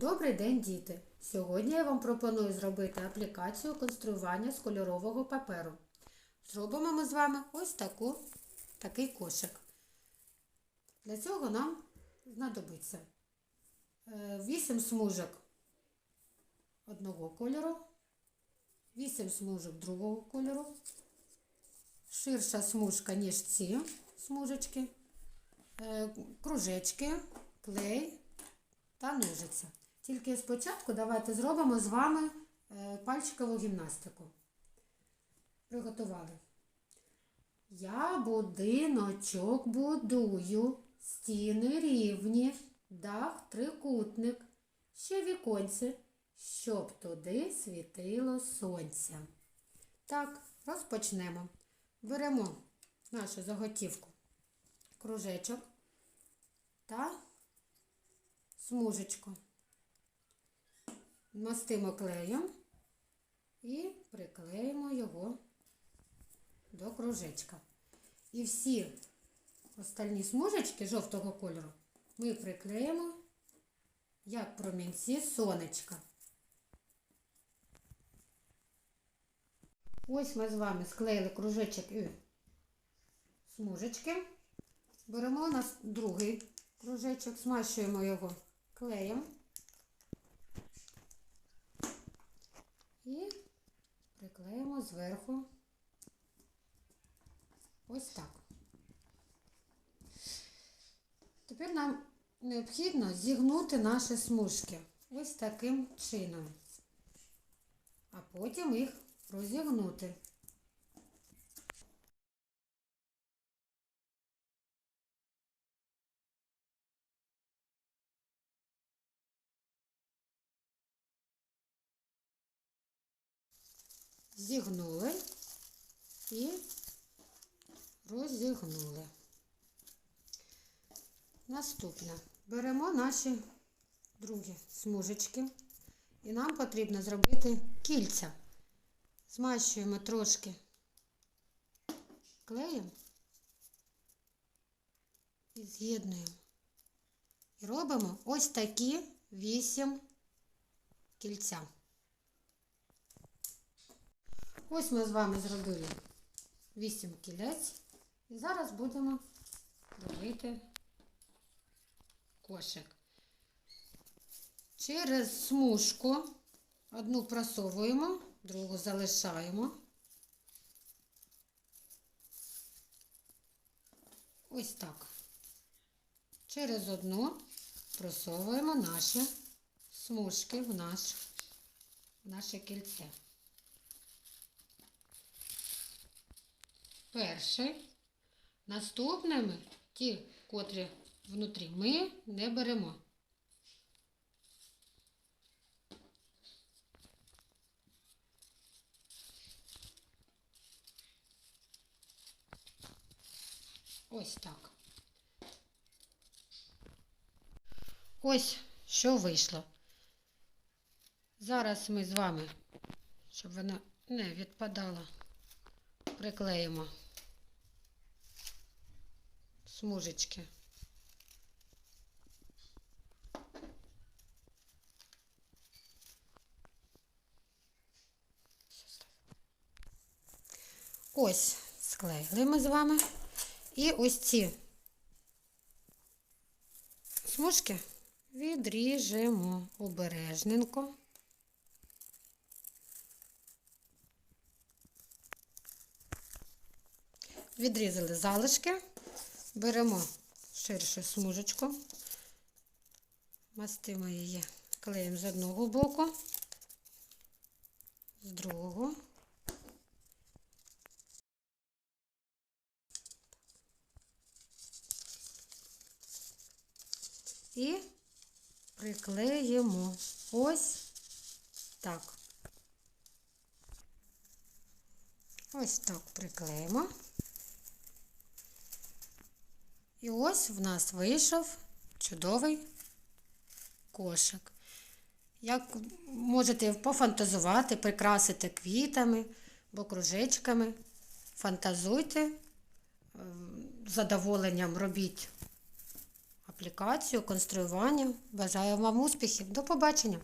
Добрий день, діти! Сьогодні я вам пропоную зробити аплікацію конструювання з кольорового паперу. Зробимо ми з вами ось таку, такий кошик. Для цього нам знадобиться 8 смужок одного кольору, 8 смужок другого кольору, ширша смужка, ніж ці смужечки, е, кружечки, клей та ножиця. Тільки спочатку давайте зробимо з вами е, пальчикову гімнастику. Приготували. Я будиночок будую, стіни рівні, дах трикутник, ще віконце, щоб туди світило сонце. Так, розпочнемо. Беремо нашу заготівку, кружечок та смужечку. Мастимо клеєм і приклеїмо його до кружечка. І всі остальні смужечки жовтого кольору ми приклеїмо як промінці сонечка. Ось ми з вами склеїли кружечок і смужечки. Беремо у нас другий кружечок, смащуємо його клеєм і приклеїмо зверху ось так. Тепер нам необхідно зігнути наші смужки ось таким чином, а потім їх розігнути. Зігнули і розігнули. Наступне беремо наші другі смужечки і нам потрібно зробити кільця. Змащуємо трошки клеєм і з'єднуємо. І робимо ось такі вісім кільця. Ось ми з вами зробили 8 кілець. І зараз будемо робити кошик. Через смужку одну просовуємо, другу залишаємо. Ось так. Через одну просовуємо наші смужки в, наш, в наше кільце. Перший. Наступними, ті, котрі внутрі, ми не беремо. Ось так. Ось що вийшло. Зараз ми з вами, щоб вона не відпадала приклеїмо смужечки. Ось склеїли ми з вами. І ось ці смужки відріжемо обережненько. Відрізали залишки, беремо ширшу смужечку, мастимо її клеєм з одного боку, з другого. І приклеїмо ось так. Ось так приклеїмо. І ось в нас вийшов чудовий кошик. Як можете пофантазувати, прикрасити квітами або кружечками. Фантазуйте, з задоволенням робіть аплікацію конструювання. Бажаю вам успіхів. До побачення!